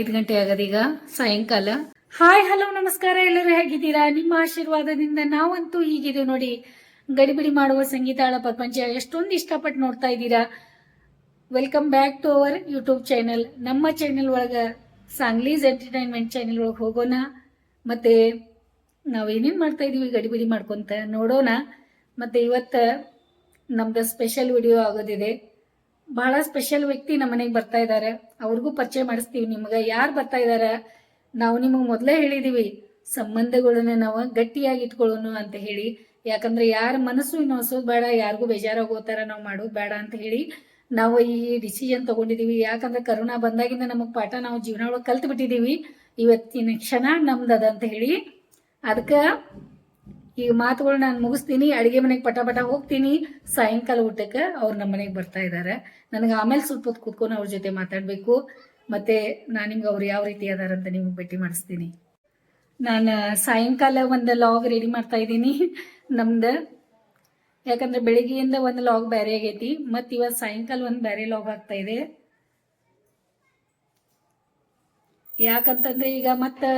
ಐದು ಗಂಟೆ ಆಗದೀಗ ಸಾಯಂಕಾಲ. ಹಾಯ್, ಹಲೋ, ನಮಸ್ಕಾರ. ಎಲ್ಲರೂ ಹೇಗಿದ್ದೀರಾ? ನಿಮ್ಮ ಆಶೀರ್ವಾದದಿಂದ ನಾವಂತೂ ಹೀಗಿದೆ ನೋಡಿ. ಗಡಿಬಿಡಿ ಮಾಡುವ ಸಂಗೀತಾಳ ಪ್ರಪಂಚ ಎಷ್ಟೊಂದು ಇಷ್ಟಪಟ್ಟು ನೋಡ್ತಾ ಇದ್ದೀರಾ? Welcome back to our YouTube channel ನಮ್ಮ ಚಾನೆಲ್ ಒಳಗೆ ಸಾಂಗ್ಲೀಸ್ ಎಂಟರ್ಟೈನ್ಮೆಂಟ್ ಚಾನೆಲ್ ಒಳಗೆ ಹೋಗೋಣ. ಮತ್ತೆ ನಾವೇನೇನು ಮಾಡ್ತಾ ಇದೀವಿ? ಗಡಿಬಿಡಿ ಮಾಡ್ಕೊಂತ ನೋಡೋಣ. ಮತ್ತೆ ಇವತ್ತು ನಮ್ದು ಸ್ಪೆಷಲ್ ವಿಡಿಯೋ ಆಗೋದಿದೆ. ಬಹಳ ಸ್ಪೆಷಲ್ ವ್ಯಕ್ತಿ ನಮ್ಮ ಮನೆಗೆ ಬರ್ತಾ ಇದ್ದಾರೆ ಅವ್ರಿಗೂ ಪರಿಚಯ ಮಾಡಿಸ್ತೀವಿ ನಿಮ್ಗೆ. ಯಾರು ಬರ್ತಾ ಇದ್ದಾರೆ ನಾವು ನಿಮಗೆ ಮೊದಲೇ ಹೇಳಿದೀವಿ. ಸಂಬಂಧಗಳನ್ನ ನಾವು ಗಟ್ಟಿಯಾಗಿ ಇಟ್ಕೊಳ್ಳೋಣ ಅಂತ ಹೇಳಿ. ಯಾಕಂದ್ರೆ ಯಾರ ಮನಸ್ಸು ಇನ್ನೊಸೋದು ಬೇಡ, ಯಾರಿಗೂ ಬೇಜಾರಾಗೋ ಥರ ನಾವು ಮಾಡೋದು ಬೇಡ ಅಂತ ಹೇಳಿ ನಾವು ಈ ಡಿಸಿಷನ್ ತಗೊಂಡಿದೀವಿ. ಯಾಕಂದ್ರೆ ಕರೋನಾ ಬಂದಾಗಿಂದ ನಮಗೆ ಪಾಠ ನಾವು ಜೀವನ ಒಳಗೆ ಕಲ್ತು ಬಿಟ್ಟಿದೀವಿ ಇವತ್ತಿನ ಕ್ಷಣ ಅದ ಅಂತ ಹೇಳಿ. ಅದಕ್ಕೆ ಈಗ ಮಾತುಗಳು ನಾನು ಮುಗಿಸ್ತೀನಿ, ಅಡಿಗೆ ಮನೆಗೆ ಪಟ ಪಟ ಹೋಗ್ತೀನಿ. ಸಾಯಂಕಾಲ ಊಟಕ್ಕೆ ಅವ್ರು ನಮ್ಮ ಮನೆಗೆ ಬರ್ತಾ ಇದ್ದಾರೆ ನನಗೆ ಆಮೇಲೆ ಸ್ವಲ್ಪ ಹೊತ್ತು ಕೂತ್ಕೊಂಡು ಅವ್ರ ಜೊತೆ ಮಾತಾಡಬೇಕು. ಮತ್ತೆ ನಾನು ನಿಮ್ಗೆ ಅವ್ರು ಯಾವ ರೀತಿ ಅದಾರ ಅಂತ ನಿಮ್ಗೆ ಭೇಟಿ ಮಾಡಿಸ್ತೀನಿ. ನಾನು ಸಾಯಂಕಾಲ ಒಂದು ಲಾಗ್ ರೆಡಿ ಮಾಡ್ತಾ ಇದ್ದೀನಿ. ನಮ್ದು, ಯಾಕಂದ್ರೆ ಬೆಳಿಗ್ಗೆಯಿಂದ ಒಂದು ಲಾಗ್ ಬೇರೆ ಆಗೈತಿ. ಮತ್ತು ಇವತ್ತು ಸಾಯಂಕಾಲ ಒಂದು ಬೇರೆ ಲಾಗ್ ಆಗ್ತಾ ಇದೆ. ಯಾಕಂತಂದ್ರೆ ಈಗ ಮತ್ತೆ,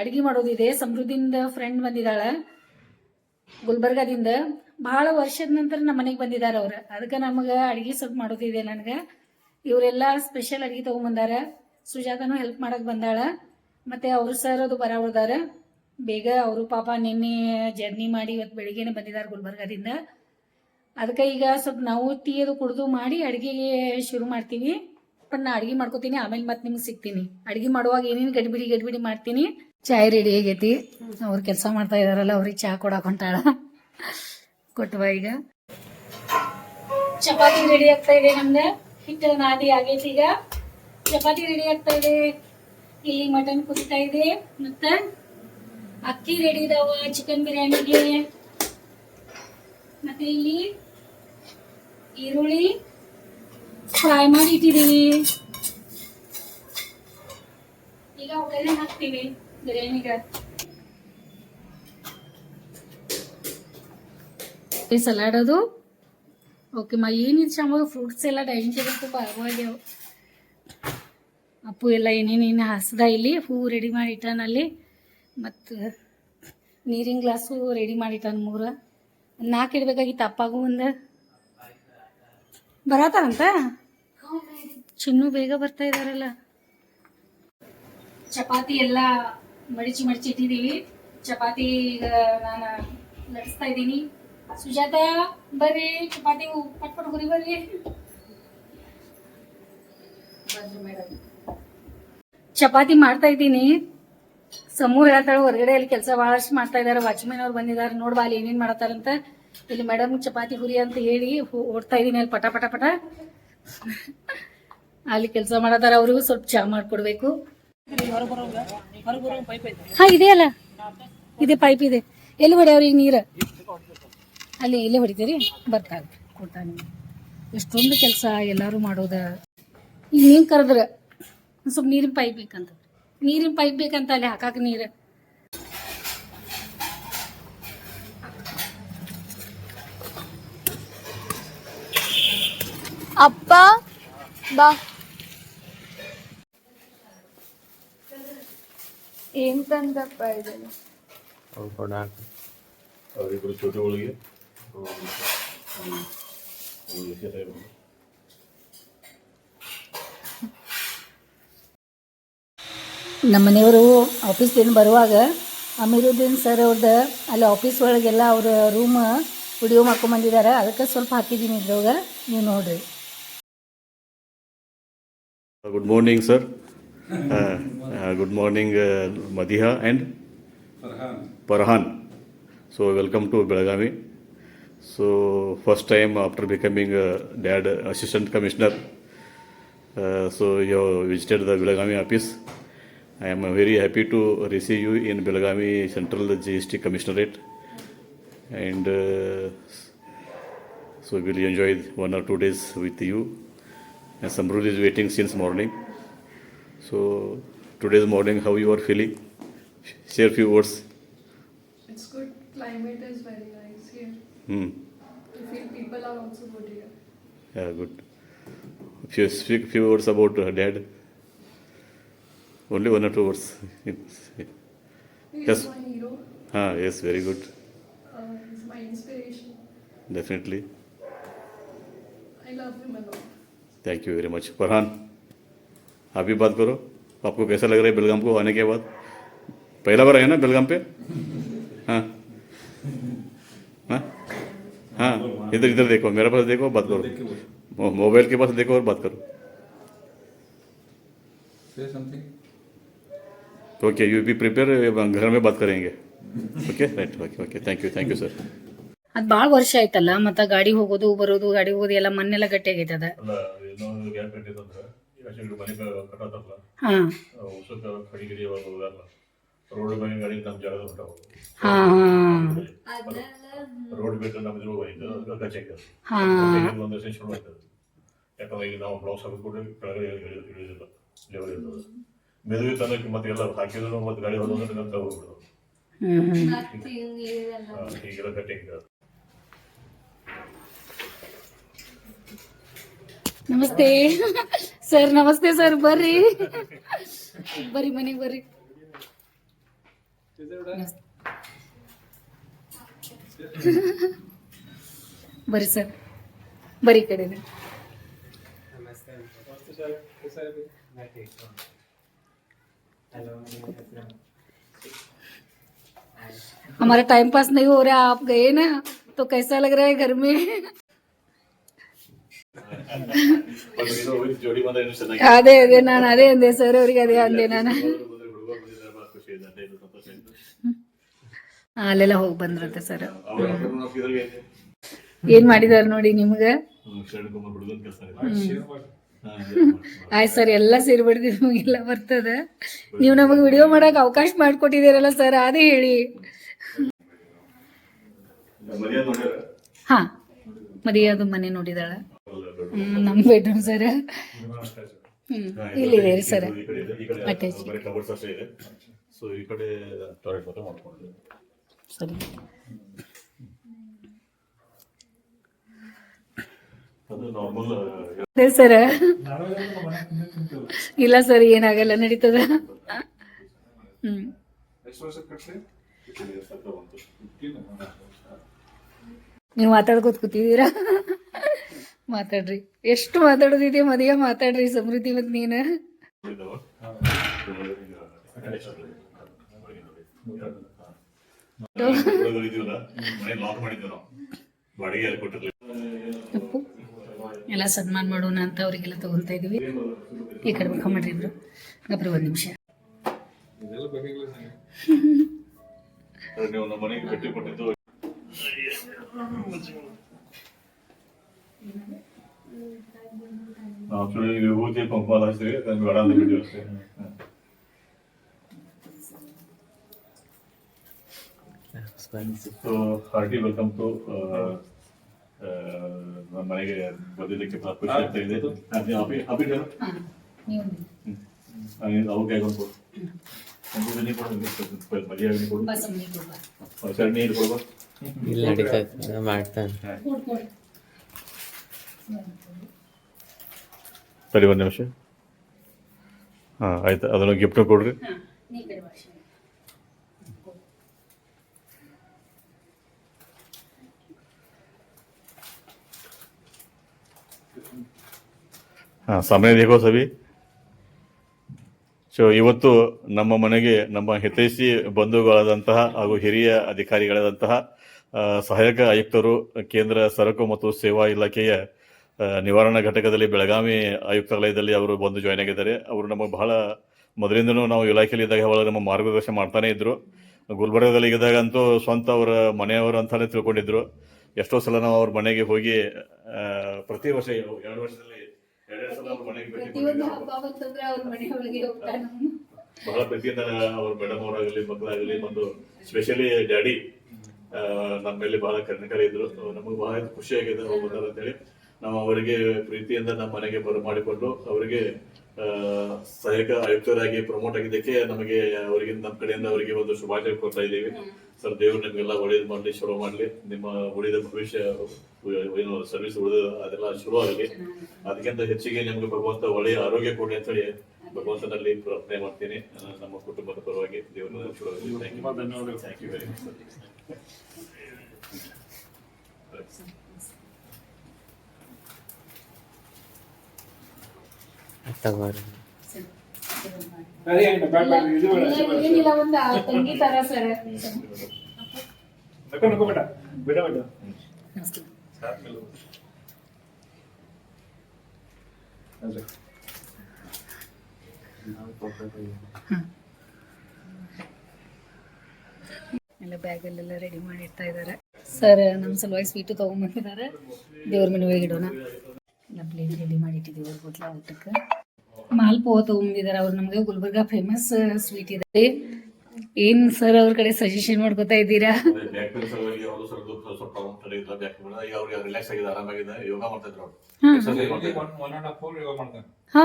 ಅಡಿಗೆ ಮಾಡೋದಿದೆ. ಸಮೃದ್ಧಿಂದ ಫ್ರೆಂಡ್ ಬಂದಿದ್ದಾಳ ಗುಲ್ಬರ್ಗಾದಿಂದ ಬಹಳ ವರ್ಷದ ನಂತರ ನಮ್ಮ ಮನೆಗೆ ಬಂದಿದ್ದಾರೆ ಅವ್ರು. ಅದಕ್ಕೆ ನಮಗೆ ಅಡುಗೆ ಸ್ವಲ್ಪ ಮಾಡೋದಿದೆ ನನಗೆ. ಇವರೆಲ್ಲ ಸ್ಪೆಷಲ್ ಅಡುಗೆ ತಗೊಂಬಂದಾರ. ಸುಜಾತನು ಹೆಲ್ಪ್ ಮಾಡಕ್ ಬಂದಾಳ. ಮತ್ತೆ ಅವರು ಸರ್ ಅದು ಬರ ಉಳ್ದಾರ. ಬೇಗ ಅವರು ಪಾಪ ನಿನ್ನೆ ಜರ್ನಿ ಮಾಡಿ ಇವತ್ತು ಬೆಳಿಗ್ಗೆನೆ ಬಂದಿದ್ದಾರೆ ಗುಲ್ಬರ್ಗಾದಿಂದ. ಅದಕ್ಕೆ ಈಗ ಸ್ವಲ್ಪ ನಾವು ಟೀ ಅದು ಕುಡಿದು ಮಾಡಿ ಅಡುಗೆಗೆ ಶುರು ಮಾಡ್ತೀವಿ. ಬಟ್ ನಾ ಮಾಡ್ಕೊತೀನಿ ಮಾಡ್ಕೋತೀನಿ ಆಮೇಲೆ ಮತ್ತೆ ನಿಮ್ಗೆ ಸಿಗ್ತೀನಿ. ಅಡ್ಗೆ ಮಾಡುವಾಗ ಏನೇನು ಗಡ್ಬಿಡಿ ಗಡ್ಬಿಡಿ ಮಾಡ್ತೀನಿ. ಚಾಯ್ ರೆಡಿ ಆಗೈತಿ. ಅವ್ರು ಕೆಲಸ ಮಾಡ್ತಾ ಇದಾರಲ್ಲ, ಅವ್ರಿಗೆ ಚಹಾ ಕೊಡಕ್ ಹೊಂಟಾಳ. ಕೊಟ್ಟುವ ಈಗ. ಚಪಾತಿ ರೆಡಿ ಆಗ್ತಾ ಇದೆ ನಮ್ದು. ಹಿಟ್ಟಿನ ನಾದಿ ಆಗೈತಿ ಈಗ. ಚಪಾತಿ ರೆಡಿ ಆಗ್ತಾ ಇದೆ. ಇಲ್ಲಿ ಮಟನ್ ಕುದಿತಾ ಇದೆ. ಮತ್ತ ಅಕ್ಕಿ ರೆಡಿ ಇದಾವ ಚಿಕನ್ ಬಿರಿಯಾನಿಗೆ. ಮತ್ತೆ ಇಲ್ಲಿ ಈರುಳ್ಳಿ. ಫ್ರೈ ಮಾಡಿ ಇಟ್ಟಿದೀವಿ. ಈಗ ಒಗ್ಗರಣೆ ಹಾಕ್ತೀವಿ. ಬಿರಿಯಾನಿಗೆ ಸಲಾಡ್ ಅದು. ಓಕೆ ಮಾ ಏನಿದೆ ಶಾಮ ಫ್ರೂಟ್ಸ್ ಎಲ್ಲ ಡೈನಿಂಗ್ ಟೇಬಲ್ ತುಂಬ ಅರವಾಗ್ಯಾವ ಅಪ್ಪು ಎಲ್ಲ ಏನೇನೇನು ಹಸ್ದ ಇಲ್ಲಿ. ಹೂ ರೆಡಿ ಮಾಡಿ ಇಟ್ಟಾನಲ್ಲಿ ಮತ್ತು ನೀರಿನ ಗ್ಲಾಸು ರೆಡಿ ಮಾಡಿ ಇಟ್ಟಾನ ಮೂರು. ನಾಲ್ಕು ಇಡಬೇಕಾಗಿತ್ತು ಅಪ್ಪಾಗೂ ಒಂದು. ಬರತಾರಂತ? ಚಿನ್ನು ಬೇಗ ಬರ್ತಾ ಇದಾರಲ್ಲ. ಚಪಾತಿ ಎಲ್ಲ ಮಡಿಚಿ ಮಡಿಚಿ ಇಟ್ಟಿದ್ದೀವಿ. ಚಪಾತಿ ಈಗ ನಾನು ಲಟ್ಟಿಸ್ತಾ ಇದ್ದೀನಿ. ಸುಜಾತ ಬರ್ರಿ ಚಪಾತಿ ಪಟ್ ಪಟ್ ಹುರಿ ಬರ್ರಿ. ಚಪಾತಿ ಮಾಡ್ತಾ ಇದ್ದೀನಿ. ಸಮೂಹ ಹೇಳ್ತಾಳೆ ಹೊರಗಡೆ ಅಲ್ಲಿ ಕೆಲಸ ಬಹಳಷ್ಟು ಮಾಡ್ತಾ ಇದಾರೆ. ವಾಚ್ಮನ್ ಅವ್ರು ಬಂದಿದ್ದಾರೆ ನೋಡ್ಬಾ ಅಲ್ಲಿ ಏನೇನ್ ಮಾಡತ್ತಾರಂತ. ಇಲ್ಲಿ ಮೇಡಮ್ ಚಪಾತಿ ಹುರಿ ಅಂತ ಹೇಳಿ ಓಡ್ತಾ ಇದೀನಿ ಅಲ್ಲಿ ಪಟ ಪಟ ಪಟ. ಅಲ್ಲಿ ಕೆಲಸ ಮಾಡೋದಾರ ಅವ್ರಿಗೂ ಸ್ವಲ್ಪ ಚಹಾ ಮಾಡ್ಕೊಡ್ಬೇಕು. ಹಾ, ಇದೆ ಅಲ್ಲ. ಇದೆ ಪೈಪ್ ಇದೆ. ಎಲ್ಲಿ ಹೊಡೆ ಈಗ ನೀರು? ಅಲ್ಲಿ ಎಲ್ಲಿ ಹೊಡಿತೀರಿ? ಬರ್ತಾ ಕೊಡ್ತಾನೆ ಎಷ್ಟೊಂದು ಕೆಲಸ ಎಲ್ಲರೂ ಮಾಡೋದ. ಈಗ ನೀನ್ ಕರೆದ್ರ, ಸ್ವಲ್ಪ ನೀರಿನ ಪೈಪ್ ಬೇಕಂತ. ನೀರಿನ ಪೈಪ್ ಬೇಕಂತ ಅಲ್ಲಿ ಹಾಕಾಕ ನೀರು. ಅಪ್ಪ ಬಾ. ಏನ್ ತಂದಪ್ಪ ಇದೆಲ್ಲ ಅವರಿಬ್ಬರು ಚೋಟಿ ನಮ್ಮ ಮನೆಯವರು ಆಫೀಸ್ದಿಂದ ಬರುವಾಗ ಅಮೀರುದ್ದೀನ್ ಸರ್ ಅವ್ರದ್ದು ಅಲ್ಲಿ ಆಫೀಸ್ ಒಳಗೆಲ್ಲ ಅವರ ರೂಮ್ ವಿಡಿಯೋ ಮಾಡ್ಕೊಂಬಂದಿದ್ದಾರೆ ಅದಕ್ಕೆ ಸ್ವಲ್ಪ ಹಾಕಿದ್ದೀನಿ ಇದ್ರೊಳಗೆ. ನೀವು ನೋಡ್ರಿ. Uh, good morning, sir. Uh, uh, good morning, uh, and Parhan. So, welcome to Belagami. So, first time after becoming uh, dad assistant commissioner, uh, so you visited the Belagami office. I am very happy to receive you in Belagami Central GST Commissionerate, and uh, so we'll enjoy one or two days with you. And Samrud is waiting since morning. So today's morning, how you are feeling? Share few words. It's good. Climate is very nice here. Hmm. I feel people are also good here. Yeah, good. Few speak few words about uh, dad. Only one or two words. He yes. my hero. Ah, yes, very good. Uh, he's my inspiration. Definitely. I love him a lot. Thank you very much Farhan आप भी बात करो। आपको कैसा लग रहा है बेलगाम को आने के बाद? पहला बार आए ना बेलगाम पे? हाँ। हाँ? हाँ। इधर इधर देखो मेरे पास देखो बात करो। मोबाइल के पास देखो और बात करो। ओके यू बी प्रिपेयर घर में बात करेंगे। Okay right okay okay thank you thank you sir ಅದ್ ಬಾಳ ವರ್ಷ ಆಯ್ತಲ್ಲ ಮತ್ತ ಗಾಡಿ ಹೋಗೋದು ಬರೋದು ಗಾಡಿ ಹೋಗೋದು ಎಲ್ಲ ಮನೆಲ್ಲ ಗಟ್ಟಿ ಆಗೈತೆ ಅದ ಹಾ. ಹಾ ಹಾ. ಆಗ್ತದೆ. ಯಾಕಂದ್ರೆ ಈಗ ನಾವು ಬ್ಲೌಸ್ ಅದು ಕೆಳಗಡೆ ಇಳಿಯೋದಿಲ್ಲ ಲೆವೆಲ್ ಇರ್ತದೆ. ಮೆದುವೆ ತನಕ ಮತ್ತೆ ಎಲ್ಲ ಹಾಕಿದ್ರು ಮತ್ತೆ ಗಾಡಿ ಹೋಗ್ಬಿಡೋದು ಹ್ಮ್ ಹ್ಮ್. ಹಾ, ಹೀಗೆಲ್ಲ ಕಟ್ಟಿಂಗ್ ನಮಸ್ತೆ ಸರ್ ನಮಸ್ತೆ ಸರ್ ಬರ್ರಿ ಬರ್ರಿ ಮನೆಗೆ ಬರ್ರಿ ಬರ್ರಿ ಸರ್ ಬರ್ರಿ ಈ ಕಡೆ हमारा टाइम पास नहीं हो रहा आप गए ना तो कैसा लग रहा है घर में ಅದೇ ಅದೇ ನಾನು ಅದೇ ಅಂದೆ ಸರ್ ಅವ್ರಿಗೆ ಅದೇ ಅಂದೆ ನಾನು. ಅಲ್ಲೆಲ್ಲ ಹೋಗಿ ಬಂದ್ರಂತೆ ಸರ್ ಏನ್? ಮಾಡಿದಾರ ನೋಡಿ ನಿಮ್ಗ? ಆಯ್ತು? ಸರ್ ಎಲ್ಲ ಸೇರ್ಬಿಡ್ತೀವಿ ನಿಮಗೆಲ್ಲ ಬರ್ತದ. ನೀವು ನಮಗೆ ವಿಡಿಯೋ ಮಾಡಕ್ ಅವಕಾಶ ಮಾಡ್ಕೊಟ್ಟಿದ್ದೀರಲ್ಲ ಸರ್ ಅದೇ ಹೇಳಿ. ಹಾ. ಮದಿಯಾದ ಮನೆ ನೋಡಿದಾಳ. ಅಲ್ಲ, ದೊಡ್ಡ ಹ್ಮ್, ನಮ್ ಬೆಡ್ರೂಮ್ ಸರ್ ಇಲ್ಲಿ ಇದೆ ಸರ್ ಅಟ್ಯಾಚ್ ಸೊ ಈ ಕಡೆ ಟಾಯ್ಲೆಟ್ ಮಾತ್ರ ಸರಿ. ಅದು ಇಲ್ಲ ಸರ್ ಏನಾಗಲ್ಲ ನಡೀತದ. ಹ್ಮ್. ನೀವು ಮಾತಾಡ್ಕೋತ ಕೂತಿದ್ದೀರಾ? ಮಾತಾಡ್ರಿ. ಎಷ್ಟು ಮಾತಾಡೋದಿದೆ ಮದುವೆ ಮಾತಾಡ್ರಿ ಸಮೃದ್ಧಿ ಮತ್ ನೀನು? ಎಲ್ಲ ಸನ್ಮಾನ ಮಾಡೋಣ ಅಂತ ಅವರಿಗೆಲ್ಲ ತಗೊಂತಾ ಇದೀವಿ. ಈ ಕಡೆ ಮುಖ ಮಾಡ್ರಿ ಇಬ್ರು. ಗಬ್ರಿ ಒಂದ್ ನಿಮಿಷ. ನಮ್ಮ ಮನೆಗೆ ಕಟ್ಟಿ ಕೊಟ್ಟಿದ್ದು ಆಕ್ಚುಲಿ ವಿಭೂತಿ ಕುಂಕುಮ ಹಚ್ಚಿದ್ವಿ ಅದನ್ನ ಬೇಡ ಅಂತ ಬಿಟ್ಟಿವಿ ಅಷ್ಟೇ ಸೊ ಹಾರ್ಟಿ ವೆಲ್ಕಮ್ ಟು ನಮ್ಮ ಮನೆಗೆ ಬಂದಿದ್ದಕ್ಕೆ ಬಹಳ ಖುಷಿ ಆಗ್ತಾ ಇದೆ ಅದೇ ಅಭಿ ಅಭಿ ಹೇಳು. ಹಾ ನೀವು ಹ್ಮ್. ಅವ್ರ ಕೈ ಕೊಡು ಒಂದು ನೀರು ಕೊಡು ಮದುವೆ ನೀರು ಕೊಡು ಬಸ್ ಮನೆಗೆ ಹೋಗ್ಬಾ. ಸರ್ ನೀರು ಕೊಡು ಇಲ್ಲ ನಡೀತದೆ ಮಾಡ್ತಾನೆ ಕೊಡ್, ಕೊಡ್. ಸರಿ ಒಂದು ನಿಮಿಷ. ಹಾಂ ಆಯ್ತು. ಅದನ್ನು ಗಿಫ್ಟ್ ಕೊಡ್ರಿ. ಹಾ, ಸಮಯ ದೇಖೋ ಸವಿ ಸೊ ಇವತ್ತು ನಮ್ಮ ಮನೆಗೆ ನಮ್ಮ ಹಿತೈಷಿ ಬಂಧುಗಳಾದಂತಹ ಹಾಗೂ ಹಿರಿಯ ಅಧಿಕಾರಿಗಳಾದಂತಹ ಸಹಾಯಕ ಆಯುಕ್ತರು ಕೇಂದ್ರ ಸರಕು ಮತ್ತು ಸೇವಾ ಇಲಾಖೆಯ ನಿವಾರಣಾ ಘಟಕದಲ್ಲಿ ಬೆಳಗಾವಿ ಆಯುಕ್ತಾಲಯದಲ್ಲಿ ಅವರು ಬಂದು ಜಾಯ್ನ್ ಆಗಿದ್ದಾರೆ. ಅವರು ನಮಗೆ ಬಹಳ ಮೊದಲಿಂದನೂ ನಾವು ಇಲಾಖೆಯಲ್ಲಿ ಇದ್ದಾಗ ಅವರು ನಮ್ಮ ಮಾರ್ಗದರ್ಶನ ಮಾಡ್ತಾನೆ ಇದ್ರು. ಗುಲ್ಬರ್ಗದಲ್ಲಿ ಇದ್ದಾಗ ಅಂತೂ ಸ್ವಂತ ಅವರ ಮನೆಯವರು ಅಂತಾನೆ ತಿಳ್ಕೊಂಡಿದ್ರು. ಎಷ್ಟೋ ಸಲ ನಾವು ಅವ್ರ ಮನೆಗೆ ಹೋಗಿ ಪ್ರತಿ ವರ್ಷ ಎರಡು ವರ್ಷದಲ್ಲಿ ಎರಡೆರಡು ಸಲ ಅವ್ರ ಮನೆಗೆ ಭೇಟಿ ಬಹಳ ಪ್ರೀತಿಯಿಂದ ಅವ್ರ ಮೇಡಮ್ ಅವರಾಗಲಿ ಮಕ್ಕಳಾಗಲಿ ಮತ್ತು ಸ್ಪೆಷಲಿ ಡ್ಯಾಡಿ ನಮ್ಮ ಮೇಲೆ ಬಹಳ ಕರ್ಣಕರ ಇದ್ರು. ನಮಗೆ ಬಹಳ ಖುಷಿಯಾಗಿದೆ ಅವ್ರು ಅಂತೇಳಿ ನಾವು ಅವರಿಗೆ ಪ್ರೀತಿಯಿಂದ ನಮ್ಮ ಮನೆಗೆ ಬರ ಮಾಡಿಕೊಂಡು ಅವರಿಗೆ ಸಹಾಯಕ ಆಯುಕ್ತರಾಗಿ ಪ್ರಮೋಟ್ ಆಗಿದ್ದಕ್ಕೆ ನಮಗೆ ಅವರಿಗೆ ನಮ್ಮ ಕಡೆಯಿಂದ ಅವರಿಗೆ ಒಂದು ಶುಭಾಶಯ ಕೊಡ್ತಾ ಇದ್ದೀವಿ. ಸರ್ ದೇವರು ನಿಮಗೆಲ್ಲ ಒಳ್ಳೇದು ಮಾಡಲಿ ಶುರು ಮಾಡಲಿ. ನಿಮ್ಮ ಉಳಿದ ಭವಿಷ್ಯ ಏನು ಸರ್ವಿಸ್ ಉಳಿದ ಅದೆಲ್ಲ ಶುರು ಆಗಲಿ. ಅದಕ್ಕಿಂತ ಹೆಚ್ಚಿಗೆ ನಿಮ್ಗೆ ಭಗವಂತ ಒಳ್ಳೆಯ ಆರೋಗ್ಯ ಕೊಡಿ ಅಂತ ಹೇಳಿ ಭಗವಂತನಲ್ಲಿ ಪ್ರಾರ್ಥನೆ ಮಾಡ್ತೀನಿ. ನಮ್ಮ ಕುಟುಂಬದ ಪರವಾಗಿ ದೇವರ ಥ್ಯಾಂಕ್ ಯು ವೆರಿ ಮಚ್ ತಗೋರಿ ಏನಿಲ್ಲ ಒಂದು ತಂಗಿ ತರ ಸರ್ ಎಲ್ಲ ಬ್ಯಾಗಲ್ಲೆಲ್ಲ ರೆಡಿ ಮಾಡಿ ಇಡ್ತಾ ಇದ್ದಾರೆ. ಸರ್ ನಮ್ ಸಲುವಾಗಿ ಸ್ವೀಟು ತೊಗೊಂಬಂದಿದ್ದಾರೆ ದೇವ್ರ ಮನೆ ಇಡೋಣ. ಎಲ್ಲ ಪ್ಲೇಟ್ ರೆಡಿ ಮಾಡಿ ಇಟ್ಟಿದ್ದೀವಿ ಅವ್ರ ಹೋಟ್ಲ ಊಟಕ್ಕೆ. ಮಾಲ್ಪೋ ತಗೊಂಡಿದ್ದಾರೆ ಅವ್ರು ನಮಗೆ ಗುಲ್ಬರ್ಗಾ ಫೇಮಸ್ ಸ್ವೀಟ್ ಇದೆ. ಏನ್ ಸರ್ ಅವ್ರ ಕಡೆ ಸಜೆಷನ್ ಮಾಡ್ಕೊತಾ ಇದ್ದೀರಾ? ಹಾ.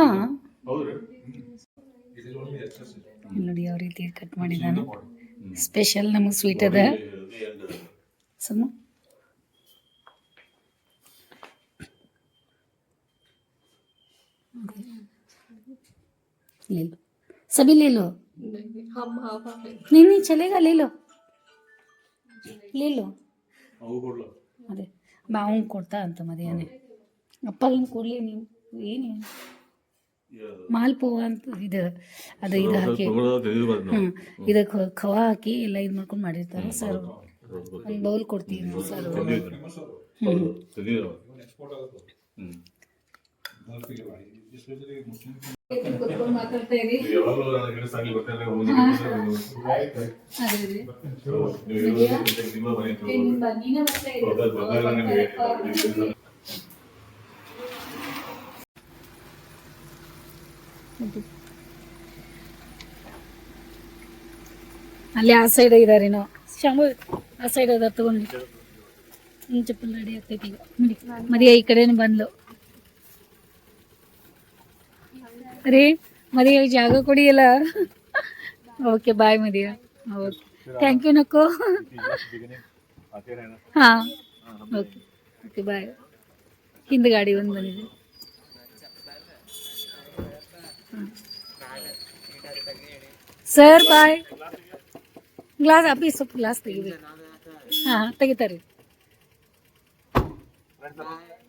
ನೋಡಿ ಯಾವ ರೀತಿ ಕಟ್ ಮಾಡಿದಾನೆ ಸ್ಪೆಷಲ್ ನಮಗೆ ಸ್ವೀಟ್ ಅದ? ಸಮ ले लो सभी ले लो नहीं हम हाफ हाफ नहीं नहीं चलेगा ले लो ले लो ಅವು ಕೊಡ್ಲ ಅದೇ ಬಾವು ಕೊಡ್ತಾ ಅಂತ ಮಧ್ಯಾಹ್ನ ಅಪ್ಪ ಹಿಂಗೆ ಕೊಡ್ಲಿ ನೀವು ಏನು ಮಾಲ್ಪೋವ ಅಂತ ಇದು ಅದು ಇದು ಹಾಕಿ ಹ್ಞೂ ಇದಕ್ಕೆ ಖವಾ ಹಾಕಿ ಎಲ್ಲ ಇದು ಮಾಡ್ಕೊಂಡು ಮಾಡಿರ್ತಾರೆ ಸರ್ ಒಂದು ಬೌಲ್ ಕೊಡ್ತೀವಿ ಸರ್ ಎಕ್ಸ್ಪೋರ್ಟ್ ಅಲ್ಲಿ ಆ ಸೈಡ್ ಇದಾರೇನೋ ಶಂಭು ಆ ಸೈಡ್ ಅದ ತಗೊಂಡು. ನಿನ್ ಚಪ್ಪಲ್ ರೆಡಿ ಆಗ್ತೈತಿ ಈಗ. ಮದಿಯ ಈ ಕಡೆನು ಬಂದ್ಲು. ರೀ ಮದಿಯ ಜಾಗ ಕೊಡಿಯಲ್ಲ ಓಕೆ ಬಾಯ್ ಮದಿಯ ಓಕೆ ಥ್ಯಾಂಕ್ ಯು ನಕ್ಕು ಹಾ ಓಕೆ ಓಕೆ ಬಾಯ್ ಹಿಂದೆ ಗಾಡಿ ಒಂದು ಬಂದಿದೆ ಸರ್ ಬಾಯ್ ಗ್ಲಾಸ್ ಅಪ್ಪಿ ಸ್ವಲ್ಪ ಗ್ಲಾಸ್ ತೆಗಿಬೇಕು ಹಾಂ ತೆಗಿತಾರೆ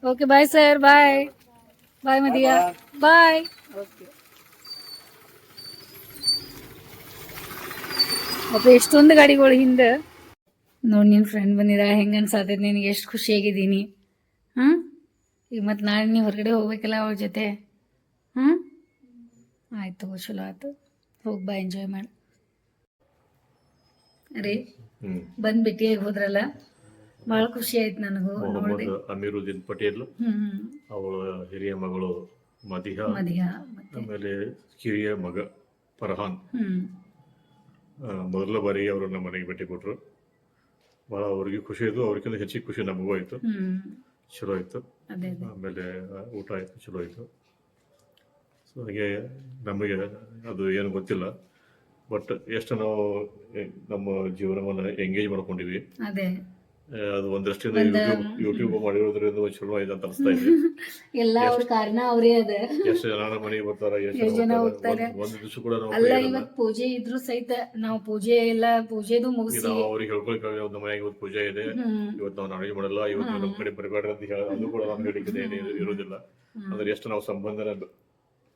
ಓಕೆ ಬಾಯ್ ಸರ್ ಬಾಯ್ ಬಾಯ್ ಮದಿಯಾ ಬಾಯ್ ಅಪ್ಪ ಎಷ್ಟೊಂದು ಗಾಡಿಗಳು ಹಿಂದೆ. ನೋಡಿ ನಿನ್ನ ಫ್ರೆಂಡ್ ಬಂದಿದ್ದ ಹೆಂಗೆ ಅನ್ಸಾತೈತೆ? ನಿನಗೆ ಎಷ್ಟು ಖುಷಿಯಾಗಿದ್ದೀನಿ. ಹಾಂ? ಈಗ ಮತ್ತು ನಾಳೆ ನೀವು ಹೊರಗಡೆ ಹೋಗ್ಬೇಕಲ್ಲ ಅವ್ರ ಜೊತೆ. ಹಾಂ? ಆಯ್ತು ಚಲೋ ಆಯ್ತು. ಹೋಗಿ ಬಾ ಎಂಜಾಯ್ ಮಾಡಿ. ರೀ ಹ್ಮ್. ಬಂದು ಭೇಟಿಯಾಗಿ ಹೋದ್ರಲ್ಲ? ಭಾಳ ಖುಷಿ ಆಯ್ತು ನನಗೂ ಅಮೀರುದ್ದೀನ್ ಪಟೇಲ್ ಅವಳ ಹಿರಿಯ ಮಗಳು ಮದಿಹಾ. ಆಮೇಲೆ ಕಿರಿಯ ಮಗ ಫರ್ಹಾನ್. ಮೊದಲ ಬಾರಿ ಅವರು ನಮ್ಮ ಮನೆಗೆ ಭೇಟಿ ಕೊಟ್ಟರು ಭಾಳ ಅವ್ರಿಗೆ ಖುಷಿ ಆಯಿತು. ಅವ್ರಿಗಿಂತ ಹೆಚ್ಚಿಗೆ ಖುಷಿ ನಮಗೂ ಆಯಿತು. ಚಲೋ ಆಯಿತು. ಆಮೇಲೆ ಊಟ ಆಯಿತು ಚಲೋ ಆಯಿತು. ಸೊ ಹಾಗೆ ನಮಗೆ ಅದು ಏನು ಗೊತ್ತಿಲ್ಲ. ಬಟ್ ಎಷ್ಟು ನಾವು ನಮ್ಮ ಜೀವನವನ್ನು ಎಂಗೇಜ್ ಮಾಡ್ಕೊಂಡಿವಿ ಅದೇ ಒಂದ್ ಒಂದಷ್ಟಿಂದ ಯೂಟ್ಯೂಬ್ ಯೂಟ್ಯೂಬ್ ಮಾಡಿರೋದ್ರಿಂದ ಒಂದ್ ಚಲೋ ಆಯ್ತು ಅಂತ ಅನಿಸ್ತಾ ಇದೆ. ಎಲ್ಲ ಅವ್ರ ಕಾರಣ ಅವರೇ ಅದ. ಎಷ್ಟು ಜನ ಮನೆಗೆ ಬರ್ತಾರ ಎಷ್ಟು ಜನ ಹೋಗ್ತಾರೆ? ಹೋಗ್ತಾರೆ. ದಿವಸ ಕೂಡ ನಾವು ಅಲ್ಲ free ಇವತ್ ಪೂಜೆ ಇದ್ರು ಸಹಿತ ನಾವು ಪೂಜೆ ಎಲ್ಲ ಪೂಜೆದು ಮುಗಿಸಿ ನಾವು ಅವ್ರಿಗೆ ಹೇಳ್ಕೊಳಕ್ಕೆ ನಮ್ಮ ಮನೆಗೆ ಇವತ್ತು ಪೂಜೆ ಇದೆ. ಇವತ್ತು ನಾವು ನಾಳೆ ಮಾಡಲ್ಲ ಇವತ್ತು ನಮ್ಮ ಕಡೆ ಬರಬೇಡ್ರಿ ಅಂತ ಹೇಳಿ ಅದು ಕೂಡ ನಮ್ಮ ಹೇಳಿಕೆ ಇರೋದಿಲ್ಲ. ಅಂದ್ರೆ ಎಷ್ಟು ನಾವು ಸಂಬಂಧನ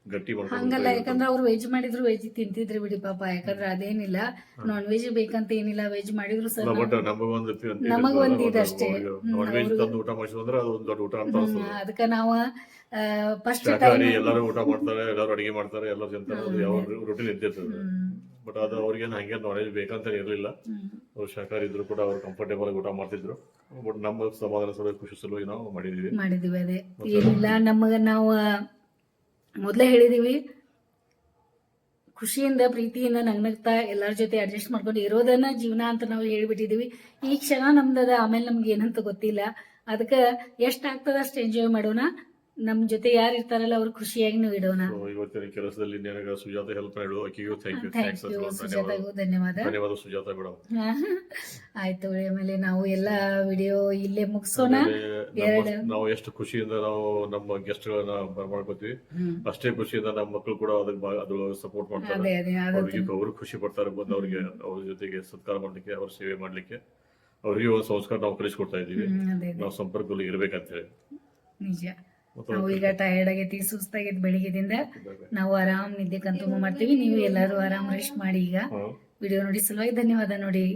ಗಟ್ಟಿ ಹಂಗಲ್ಲ ಯಾಕಂದ್ರೆ ಅವ್ರು ವೆಜ್ ಮಾಡಿದ್ರು ವೆಜ್ ತಿಂತಿದ್ರಿ ಬಿಡಿ ಪಾಪ ಯಾಕಂದ್ರೆ ಅದೇನಿಲ್ಲ. ನಾನ್ ವೆಜ್ ಬೇಕಂತ ಏನಿಲ್ಲ ವೆಜ್ ಮಾಡಿದ್ರು ಸರ್ ನಮಗ್ ಒಂದ್ ಇದಷ್ಟೇ. ಊಟ ಮಾಡಿಸಿದ್ರೆ ಅದು ಒಂದು ದೊಡ್ಡ ಊಟ ಅಂತ ಅದಕ್ಕೆ ನಾವು ಫಸ್ಟ್ ಟೈಮ್ ಎಲ್ಲರೂ ಊಟ ಮಾಡ್ತಾರೆ ಎಲ್ಲರೂ ಅಡಿಗೆ ಮಾಡ್ತಾರೆ ಎಲ್ಲರೂ ತಿಂತಾರೆ ಯಾವ ರೂಟೀನ್ ಇದ್ದಿರ್ತದೆ. ಬಟ್ ಅದು ಅವ್ರಿಗೇನು ಹಂಗೆ ನಾಲೆಜ್ ಬೇಕಂತ ಇರಲಿಲ್ಲ. ಅವ್ರು ಶಾಕಾಹಾರಿ ಇದ್ರು ಕೂಡ ಅವ್ರು ಕಂಫರ್ಟೇಬಲ್ ಆಗಿ ಊಟ ಮಾಡ್ತಿದ್ರು. ಬಟ್ ನಮ್ಮ ಸಮಾಧಾನ ಸಲುವಾಗಿ ಖುಷಿ ಸಲುವಾಗಿ ನಾವು ಮಾಡಿದೀವಿ ಮಾಡಿದೀವಿ ಅದೇ. ಏನಿಲ್ಲ ನಮಗ ನಾವು ಮೊದಲೇ ಹೇಳಿದೀವಿ, ಖುಷಿಯಿಂದ, ಪ್ರೀತಿಯಿಂದ, ನಗ್ನಗ್ತಾ ಎಲ್ಲರ ಜೊತೆ ಅಡ್ಜಸ್ಟ್ ಮಾಡ್ಕೊಂಡು ಇರೋದನ್ನ ಜೀವನ ಅಂತ ನಾವು ಹೇಳಿಬಿಟ್ಟಿದೀವಿ. ಈ ಕ್ಷಣ ನಮ್ದದ ಆಮೇಲೆ ನಮ್ಗೆ ಏನಂತ ಗೊತ್ತಿಲ್ಲ. ಅದಕ್ಕೆ ಎಷ್ಟಾಗ್ತದ ಅಷ್ಟು ಎಂಜಾಯ್ ಮಾಡೋಣ. ನಮ್ ಜೊತೆ ಯಾರು ಇರ್ತಾರಲ್ಲ ಅವ್ರು ಖುಷಿಯಾಗಿ ನೀವು ಇಡೋಣ. ಇವತ್ತಿನ ಕೆಲಸದಲ್ಲಿ ನನಗೆ ಸುಜಾತ ಹೆಲ್ಪ್ ಮಾಡಿದ್ರು ಆಕೆಗೂ ಥ್ಯಾಂಕ್ ಯು ಥ್ಯಾಂಕ್ ಯು ಧನ್ಯವಾದ. ಸುಜಾತಾಗೂ ಧನ್ಯವಾದ. ಧನ್ಯವಾದ ಸುಜಾತ ಮೇಡಮ್. ಆಯ್ತು ಆಮೇಲೆ ನಾವು ಎಲ್ಲ ವಿಡಿಯೋ ಇಲ್ಲೇ ಮುಗಿಸೋಣ. ಎರಡು. ನಾವು ಎಷ್ಟು ಖುಷಿಯಿಂದ ನಾವು ನಮ್ಮ ಗೆಸ್ಟ್ ಗಳನ್ನ ಬರ್ಮಾಡ್ಕೋತೀವಿ. ಅಷ್ಟೇ ಖುಷಿಯಿಂದ ನಮ್ಮ ಮಕ್ಕಳು ಕೂಡ ಅದಕ್ಕೆ ಅದ್ರೊಳಗೆ ಸಪೋರ್ಟ್ ಮಾಡ್ತಾರೆ. ಅದೇ ಅದೇ ಅವ್ರಿಗೆ ಅವರು ಖುಷಿ ಪಡ್ತಾರೆ ಬಂದು ಅವ್ರಿಗೆ ಅವ್ರ ಜೊತೆಗೆ ಸತ್ಕಾರ ಮಾಡ್ಲಿಕ್ಕೆ ಅವ್ರ ಸೇವೆ ಮಾಡ್ಲಿಕ್ಕೆ. ಅವ್ರಿಗೆ ಒಂದು ಸಂಸ್ಕಾರ ನಾವು ಕಲಿಸ್ಕೊಡ್ತಾ ಇದ್ದೀವಿ. ಹ್ಮ್, ಅದೇ ಅದೇ. ನಾವು ಸಂಪರ್ಕದಲ್ಲಿ ಇರ್ಬೇಕಂತ ಹೇಳಿ ನಿಜ. ನಾವು ಈಗ ಟಯರ್ಡ್ ಆಗೈತಿ ಸುಸ್ತಾಗೈತಿ ಬೆಳಿಗ್ಗೆದಿಂದ. ನಾವು ಆರಾಮ್ ನಿದ್ದೆ ಕಂತು ಮಾಡ್ತೀವಿ. ನೀವು ಎಲ್ಲರೂ ಆರಾಮ್ ರೆಸ್ಟ್ ಮಾಡಿ ಈಗ. ವಿಡಿಯೋ ನೋಡಿ ಸಲುವಾಗಿ ಧನ್ಯವಾದ ನೋಡಿ.